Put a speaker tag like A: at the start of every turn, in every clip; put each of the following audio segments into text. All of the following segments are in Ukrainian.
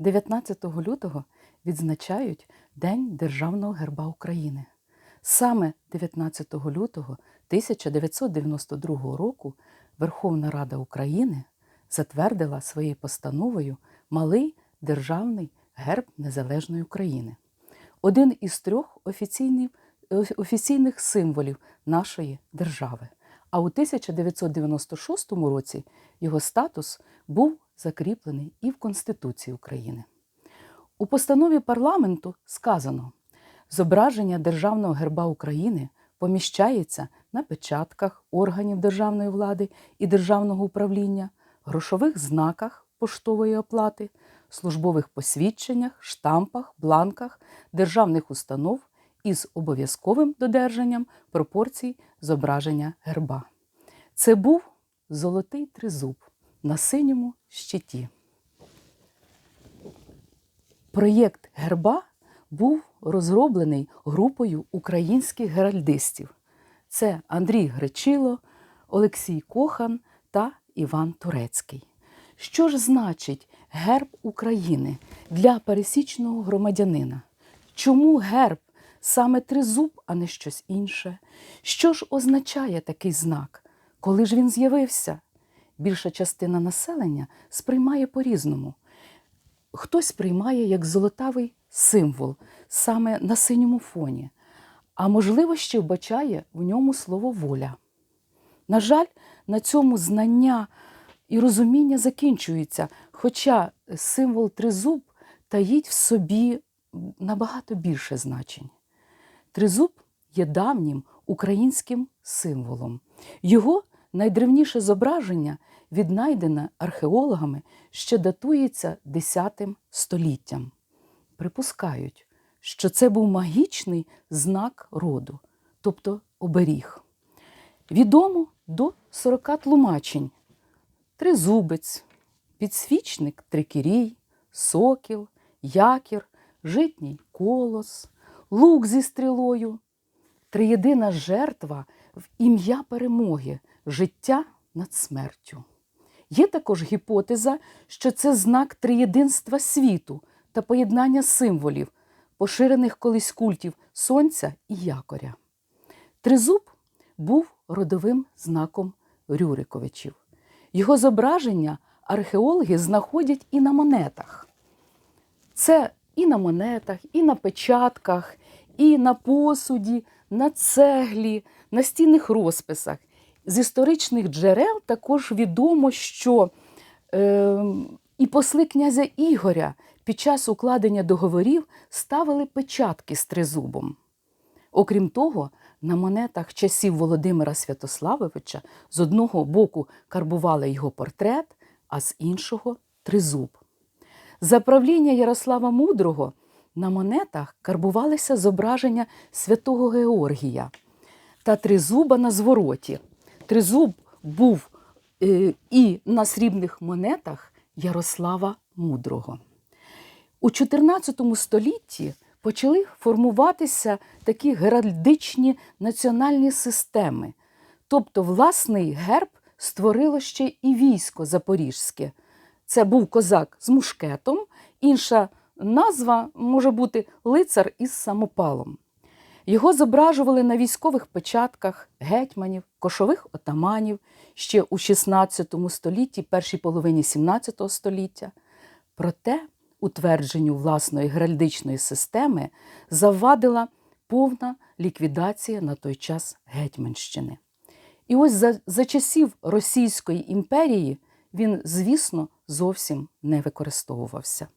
A: 19 лютого відзначають День Державного герба України. Саме 19 лютого 1992 року Верховна Рада України затвердила своєю постановою малий державний герб Незалежної України. Один із трьох офіційних, офіційних символів нашої держави. А у 1996 році його статус був закріплений і в Конституції України. У постанові парламенту сказано: зображення Державного герба України поміщається на печатках органів державної влади і державного управління, грошових знаках поштової оплати, службових посвідченнях, штампах, бланках державних установ із обов'язковим додержанням пропорцій зображення герба. Це був золотий тризуб на синьому щиті. Проєкт герба був розроблений групою українських геральдистів. Це Андрій Гречило, Олексій Кохан та Іван Турецький. Що ж значить герб України для пересічного громадянина? Чому герб саме тризуб, а не щось інше? Що ж означає такий знак? Коли ж він з'явився? Більша частина населення сприймає по-різному. Хтось сприймає як золотавий символ саме на синьому фоні, а можливо, ще вбачає в ньому слово воля. На жаль, на цьому знання і розуміння закінчується, хоча символ тризуб таїть в собі набагато більше значень. Тризуб є давнім українським символом. Його найдревніше зображення віднайдене археологами, ще датується X століттям. Припускають, що це був магічний знак роду, тобто оберіг. Відомо до 40 тлумачень: тризубець, підсвічник трикірій, сокіл, якір, житній колос, лук зі стрілою, триєдина жертва в ім'я перемоги, життя над смертю. Є також гіпотеза, що це знак триєдинства світу та поєднання символів, поширених колись культів сонця і якоря. Тризуб був родовим знаком Рюриковичів. Його зображення археологи знаходять і на монетах. Це і на монетах, і на печатках, і на посуді, на цеглі, на стінних розписах. З історичних джерел також відомо, що е, і посли князя Ігоря під час укладення договорів ставили печатки з тризубом. Окрім того, на монетах часів Володимира Святославовича з одного боку карбували його портрет, а з іншого тризуб. За правління Ярослава Мудрого на монетах карбувалися зображення святого Георгія та тризуба на звороті. Тризуб був е, і на срібних монетах Ярослава Мудрого. У 14 столітті почали формуватися такі геральдичні національні системи. Тобто, власний герб створило ще і військо Запорізьке. Це був козак з мушкетом, інша назва може бути лицар із самопалом. Його зображували на військових печатках гетьманів, кошових отаманів ще у XVI столітті, першій половині XVII століття. Проте утвердженню власної геральдичної системи завадила повна ліквідація на той час Гетьманщини. І ось за, за часів Російської імперії він, звісно, зовсім не використовувався.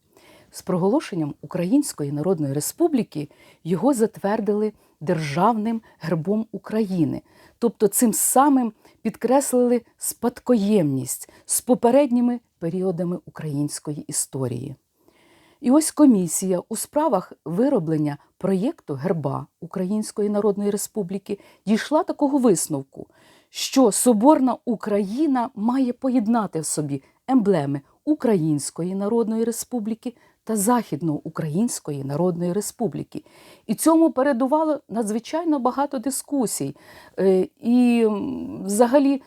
A: З проголошенням Української Народної Республіки його затвердили державним гербом України, тобто цим самим підкреслили спадкоємність з попередніми періодами української історії. І ось комісія у справах вироблення проєкту герба Української Народної Республіки дійшла такого висновку, що Соборна Україна має поєднати в собі емблеми Української Народної Республіки та Західноукраїнської Народної Республіки. І цьому передувало надзвичайно багато дискусій. Е, І взагалі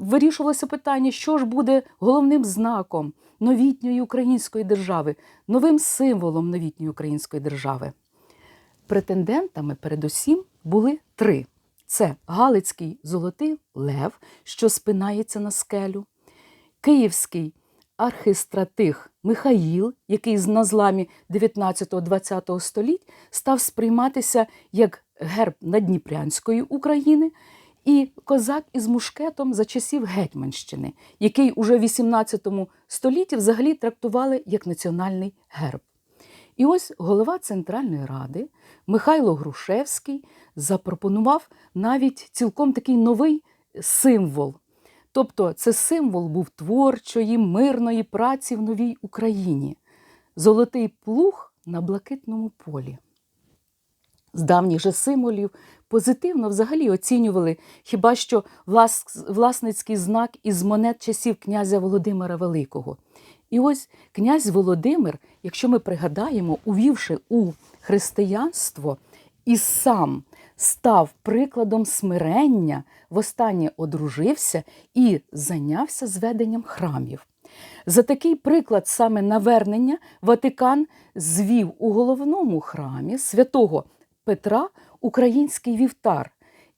A: вирішувалося питання, що ж буде головним знаком новітньої української держави, новим символом новітньої української держави. Претендентами передусім були три: це Галицький золотий лев, що спинається на скелю, Київський архистратиг Михаїл, який на зламі 19-20 століть став сприйматися як герб Надніпрянської України, і козак із мушкетом за часів Гетьманщини, який уже в 18 столітті взагалі трактували як національний герб. І ось голова Центральної ради Михайло Грушевський запропонував навіть цілком такий новий символ. Тобто це символ був творчої, мирної праці в новій Україні. Золотий плуг на блакитному полі. З давніх же символів позитивно взагалі оцінювали хіба що влас, власницький знак із монет часів князя Володимира Великого. І ось князь Володимир, якщо ми пригадаємо, увівши у християнство і сам став прикладом смирення, востаннє одружився і зайнявся зведенням храмів. За такий приклад саме навернення Ватикан звів у головному храмі святого Петра український вівтар.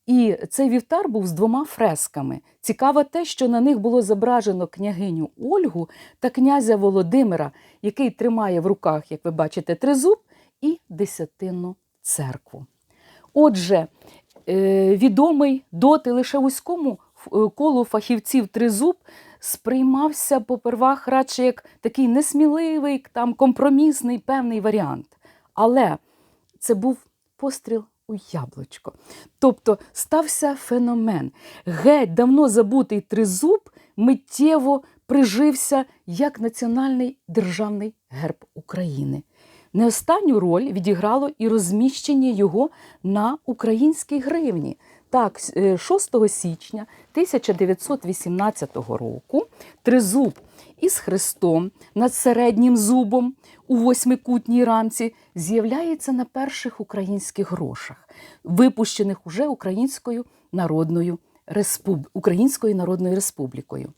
A: І цей вівтар був з двома фресками. Цікаво те, що на них було зображено княгиню Ольгу та князя Володимира, який тримає в руках, як ви бачите, тризуб і десятинну церкву. Отже, е, відомий доти лише вузькому е, колу фахівців тризуб сприймався попервах радше як такий несміливий, там компромісний певний варіант. Але це був постріл у яблучко. Тобто стався феномен. Геть давно забутий тризуб миттєво прижився як національний державний герб України. Не останню роль відіграло і розміщення його на українській гривні. Так, 6 січня 1918 року тризуб із хрестом над середнім зубом у восьмикутній рамці з'являється на перших українських грошах, випущених уже Українською Народною, Респуб... Українською Народною Республікою.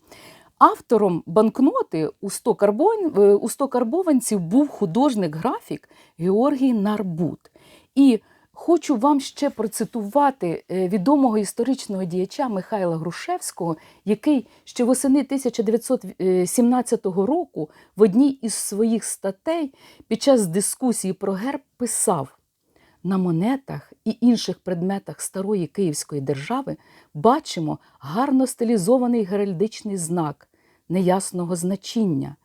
A: Автором банкноти у 100, карбон... у 100 карбованців був художник-графік Георгій Нарбут. І Хочу вам ще процитувати відомого історичного діяча Михайла Грушевського, який ще восени 1917 року в одній із своїх статей під час дискусії про герб писав: на монетах і інших предметах старої Київської держави бачимо гарно стилізований геральдичний знак неясного значення,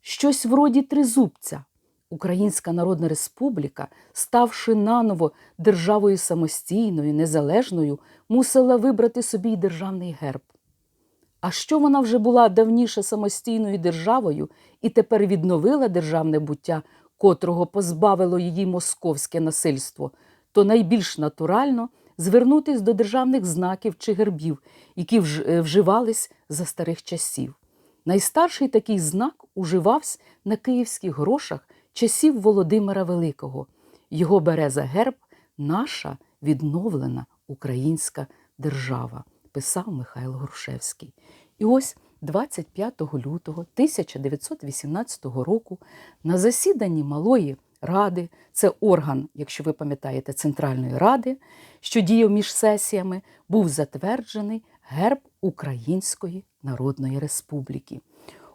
A: щось вроді тризубця. Українська Народна Республіка, ставши наново державою самостійною, незалежною, мусила вибрати собі й державний герб. А що вона вже була давніше самостійною державою і тепер відновила державне буття, котрого позбавило її московське насильство, то найбільш натурально звернутись до державних знаків чи гербів, які вживались за старих часів. Найстарший такий знак уживався на київських грошах часів Володимира Великого. Його бере за герб наша відновлена українська держава, писав Михайло Грушевський. І ось 25 лютого 1918 року на засіданні Малої Ради, це орган, якщо ви пам'ятаєте, Центральної Ради, що діяв між сесіями, був затверджений герб Української Народної Республіки.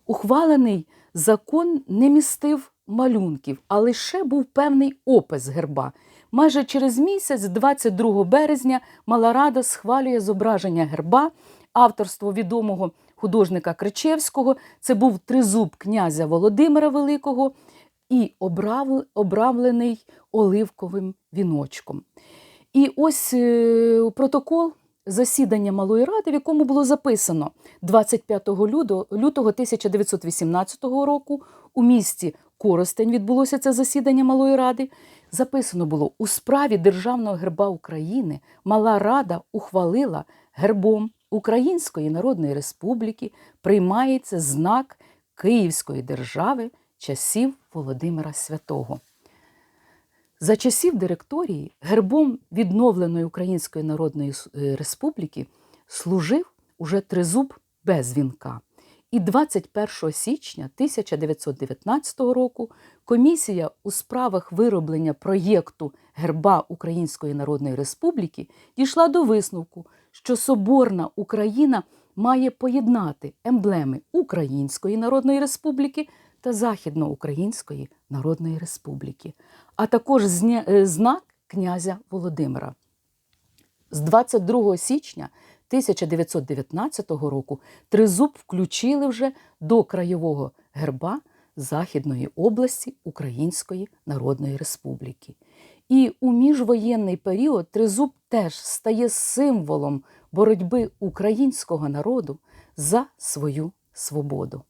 A: Ухвалений закон не містив малюнків, а лише був певний опис герба. Майже через місяць, 22 березня, Мала Рада схвалює зображення герба, авторство відомого художника Кричевського. Це був тризуб князя Володимира Великого і обрамлений оливковим віночком. І ось е, протокол засідання Малої Ради, в якому було записано 25 лютого 1918 року у місті Коростень відбулося це засідання Малої Ради. Записано було у справі Державного герба України Мала Рада ухвалила гербом Української Народної Республіки приймається знак Київської держави часів Володимира Святого. За часів директорії гербом відновленої Української Народної Республіки служив уже тризуб без вінка. І 21 січня 1919 року комісія у справах вироблення проєкту герба Української Народної Республіки дійшла до висновку, що Соборна Україна має поєднати емблеми Української Народної Республіки та Західноукраїнської Народної Республіки, а також е, знак князя Володимира. З 22 січня 1919 року тризуб включили вже до краєвого герба Західної області Української Народної Республіки. І у міжвоєнний період тризуб теж стає символом боротьби українського народу за свою свободу.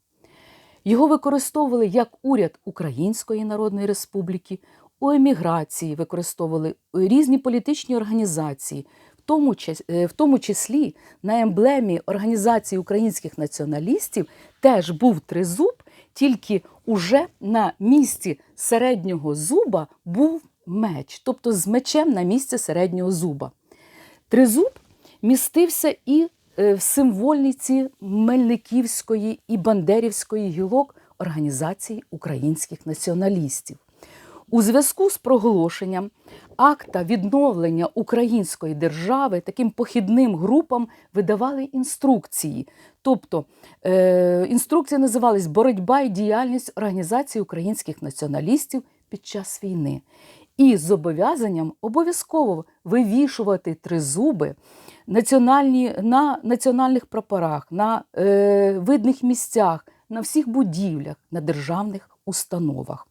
A: Його використовували як уряд Української Народної Республіки, у еміграції використовували різні політичні організації, в тому, е, в тому числі на емблемі Організації українських націоналістів теж був тризуб, тільки уже на місці середнього зуба був меч, тобто з мечем на місці середнього зуба. Тризуб містився і е, в символьниці Мельниківської і Бандерівської гілок Організації українських націоналістів. У зв'язку з проголошенням акта відновлення української держави таким похідним групам видавали інструкції. Тобто е, інструкції називались Боротьба і діяльність Організації українських націоналістів під час війни. І з зобов'язанням обов'язково вивішувати тризуби національні, на національних прапорах, на е, видних місцях, на всіх будівлях, на державних установах.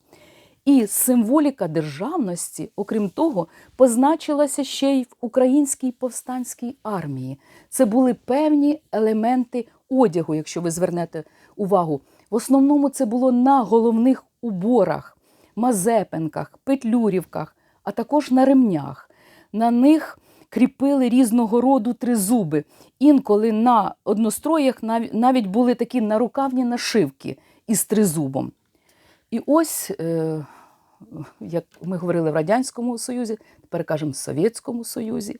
A: І символіка державності, окрім того, позначилася ще й в українській повстанській армії. Це були певні елементи одягу, якщо ви звернете увагу. В основному це було на головних уборах, мазепинках, петлюрівках, а також на ремнях. На них кріпили різного роду тризуби. Інколи на одностроях навіть були такі нарукавні нашивки із тризубом. І ось, е, як ми говорили в Радянському Союзі, тепер кажемо в Совєтському Союзі,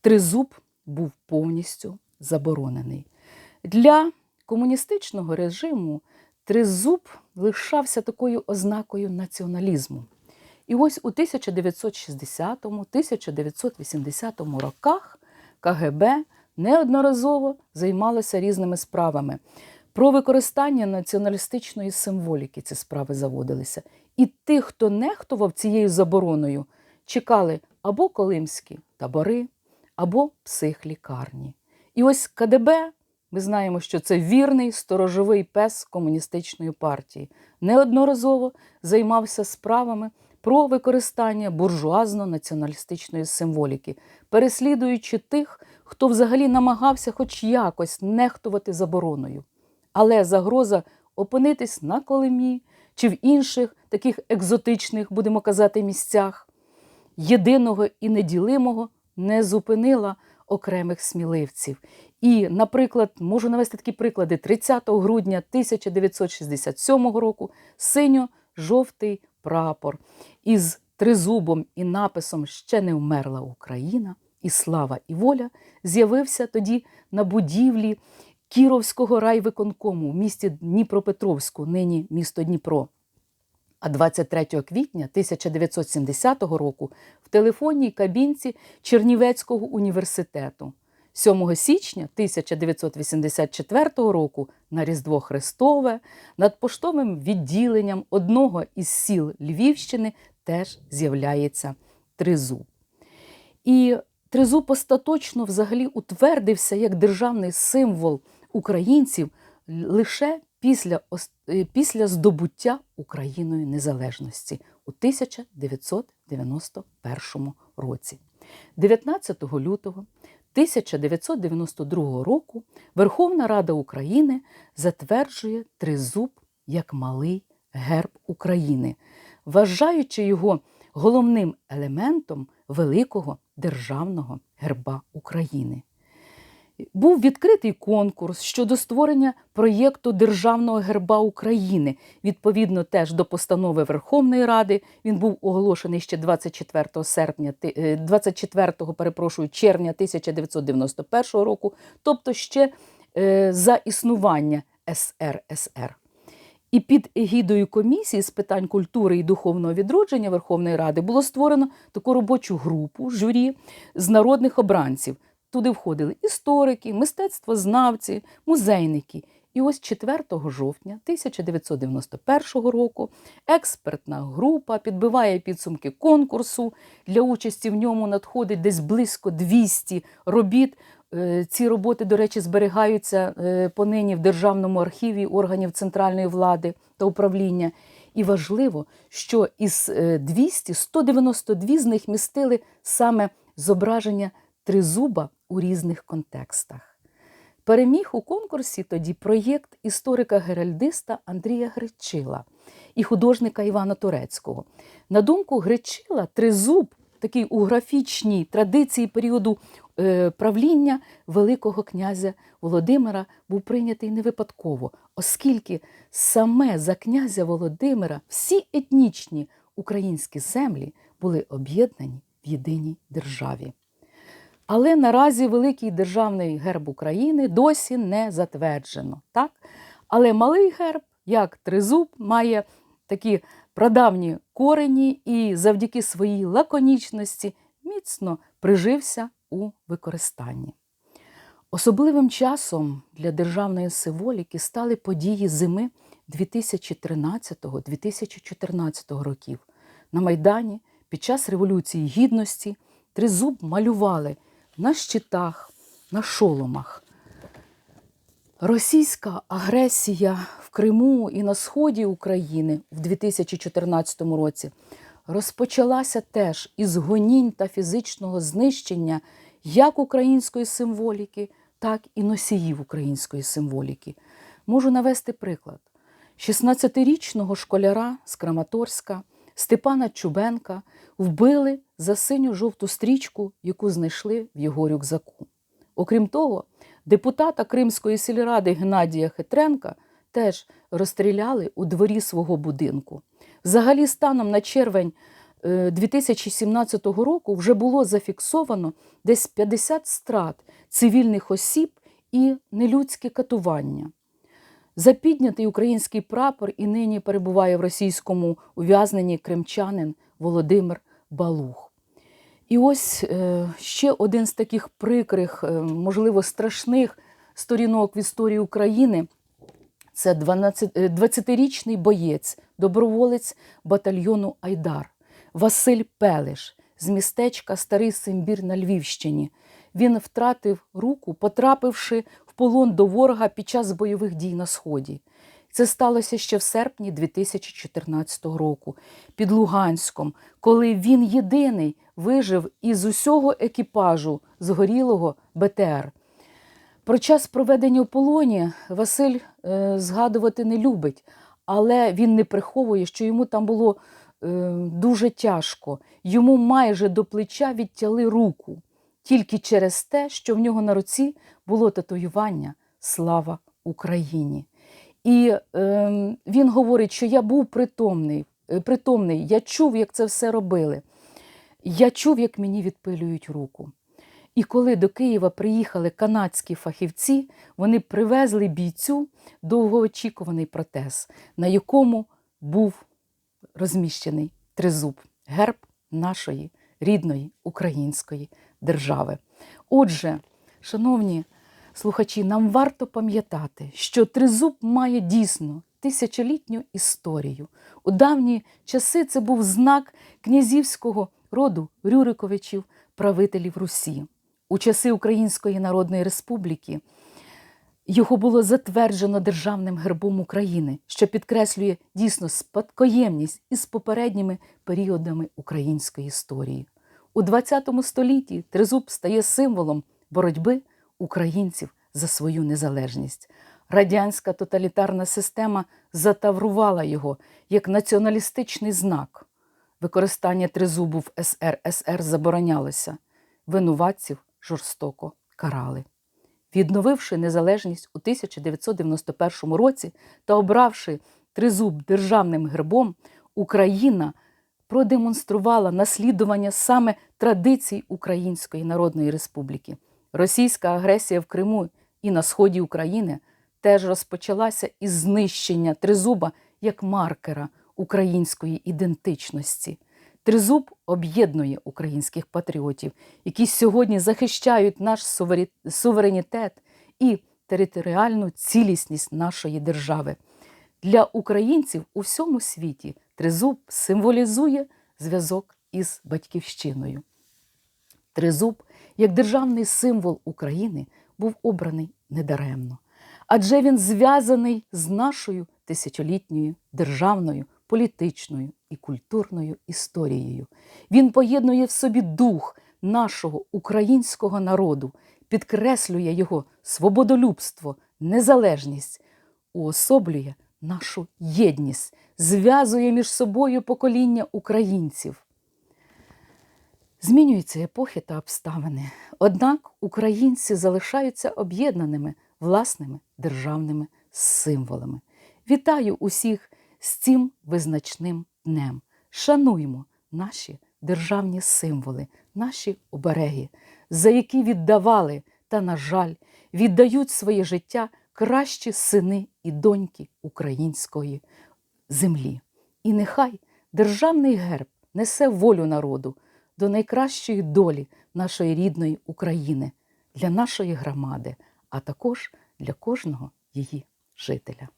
A: тризуб був повністю заборонений. Для комуністичного режиму тризуб лишався такою ознакою націоналізму. І ось у 1960-1980 роках КГБ неодноразово займалося різними справами. Про використання націоналістичної символіки ці справи заводилися. І тих, хто нехтував цією забороною, чекали або колимські табори, або психлікарні. І ось КДБ, ми знаємо, що це вірний сторожовий пес комуністичної партії, неодноразово займався справами про використання буржуазно-націоналістичної символіки, переслідуючи тих, хто взагалі намагався хоч якось нехтувати забороною. Але загроза опинитись на Колимі чи в інших таких екзотичних, будемо казати, місцях єдиного і неділимого не зупинила окремих сміливців. І, наприклад, можу навести такі приклади: 30 грудня 1967 року синьо-жовтий прапор із тризубом і написом Ще не вмерла Україна, і слава і воля з'явився тоді на будівлі Кіровського райвиконкому в місті Дніпропетровську, нині місто Дніпро. А 23 квітня 1970 року в телефонній кабінці Чернівецького університету. 7 січня 1984 року на Різдво Христове над поштовим відділенням одного із сіл Львівщини теж з'являється тризуб. І тризуб остаточно взагалі утвердився як державний символ українців лише після, е, після здобуття Україною незалежності у 1991 році. 19 лютого 1992 року Верховна Рада України затверджує тризуб як малий герб України, вважаючи його головним елементом великого державного герба України. Був відкритий конкурс щодо створення проєкту Державного герба України. Відповідно, теж до постанови Верховної Ради він був оголошений ще 24 серпня, ти- е, 24 перепрошую, червня 1991 року, тобто ще е, за існування СРСР. І під егідою комісії з питань культури і духовного відродження Верховної Ради було створено таку робочу групу журі з народних обранців. Туди входили історики, мистецтвознавці, музейники. І ось 4 жовтня 1991 року експертна група підбиває підсумки конкурсу. Для участі в ньому надходить десь близько 200 робіт. Е, Ці роботи, до речі, зберігаються е, понині в Державному архіві органів центральної влади та управління. І важливо, що із е, 200 192 з них містили саме зображення тризуба у різних контекстах. Переміг у конкурсі тоді проєкт історика-геральдиста Андрія Гречила і художника Івана Турецького. На думку Гречила, тризуб, такий у графічній традиції періоду е, правління Великого князя Володимира, був прийнятий не випадково, оскільки саме за князя Володимира всі етнічні українські землі були об'єднані в єдиній державі. Але наразі великий державний герб України досі не затверджено. Так? Але малий герб, як тризуб, має такі прадавні корені і завдяки своїй лаконічності міцно прижився у використанні. Особливим часом для державної символіки стали події зими 2013-2014 років. На Майдані під час Революції Гідності тризуб малювали на щитах, на шоломах. Російська агресія в Криму і на сході України в 2014 році розпочалася теж із гонінь та фізичного знищення як української символіки, так і носіїв української символіки. Можу навести приклад: 16-річного школяра з Краматорська Степана Чубенка вбили за синю жовту стрічку, яку знайшли в його рюкзаку. Окрім того, депутата Кримської сільради Геннадія Хитренка теж розстріляли у дворі свого будинку. Взагалі, станом на червень е, 2017 року вже було зафіксовано десь 50 страт цивільних осіб і нелюдське катування. Запіднятий український прапор і нині перебуває в російському ув'язненні кримчанин Володимир Балух. І ось е, ще один з таких прикрих, е, можливо, страшних сторінок в історії України це 12 е, 20-річний боєць, доброволець батальйону Айдар Василь Пелеш з містечка Старий Симбір на Львівщині. Він втратив руку, потрапивши полон до ворога під час бойових дій на Сході. Це сталося ще в серпні 2014 року під Луганськом, коли він єдиний вижив із усього екіпажу згорілого БТР. Про час проведення у полоні Василь е, згадувати не любить, але він не приховує, що йому там було е, дуже тяжко. Йому майже до плеча відтяли руку тільки через те, що в нього на руці було татуювання Слава Україні. І е, він говорить, що я був притомний, е, притомний, я чув, як це все робили. Я чув, як мені відпилюють руку. І коли до Києва приїхали канадські фахівці, вони привезли бійцю довгоочікуваний протез, на якому був розміщений тризуб, герб нашої рідної української держави. Отже, шановні слухачі, нам варто пам'ятати, що тризуб має дійсно тисячолітню історію. У давні часи це був знак князівського роду Рюриковичів, правителів Русі. У часи Української Народної Республіки його було затверджено державним гербом України, що підкреслює дійсно спадкоємність із попередніми періодами української історії. У ХХ столітті тризуб стає символом боротьби українців за свою незалежність. Радянська тоталітарна система затаврувала його як націоналістичний знак. Використання тризубу в СРСР заборонялося, винуватців жорстоко карали. Відновивши незалежність у 1991 році та обравши тризуб державним гербом, Україна продемонструвала наслідування саме традицій Української Народної Республіки. Російська агресія в Криму і на сході України теж розпочалася із знищення тризуба як маркера української ідентичності. Тризуб об'єднує українських патріотів, які сьогодні захищають наш суверенітет і територіальну цілісність нашої держави. Для українців у всьому світі тризуб символізує зв'язок із батьківщиною. Тризуб, як державний символ України, був обраний недаремно, адже він зв'язаний з нашою тисячолітньою державною, політичною і культурною історією. Він поєднує в собі дух нашого українського народу, підкреслює його свободолюбство, незалежність, уособлює нашу єдність, зв'язує між собою покоління українців. Змінюються епохи та обставини, однак українці залишаються об'єднаними власними державними символами. Вітаю усіх з цим визначним днем. Шануймо наші державні символи, наші обереги, за які віддавали та, на жаль, віддають своє життя кращі сини і доньки української землі. І нехай державний герб несе волю народу до найкращої долі нашої рідної України, для нашої громади, а також для кожного її жителя.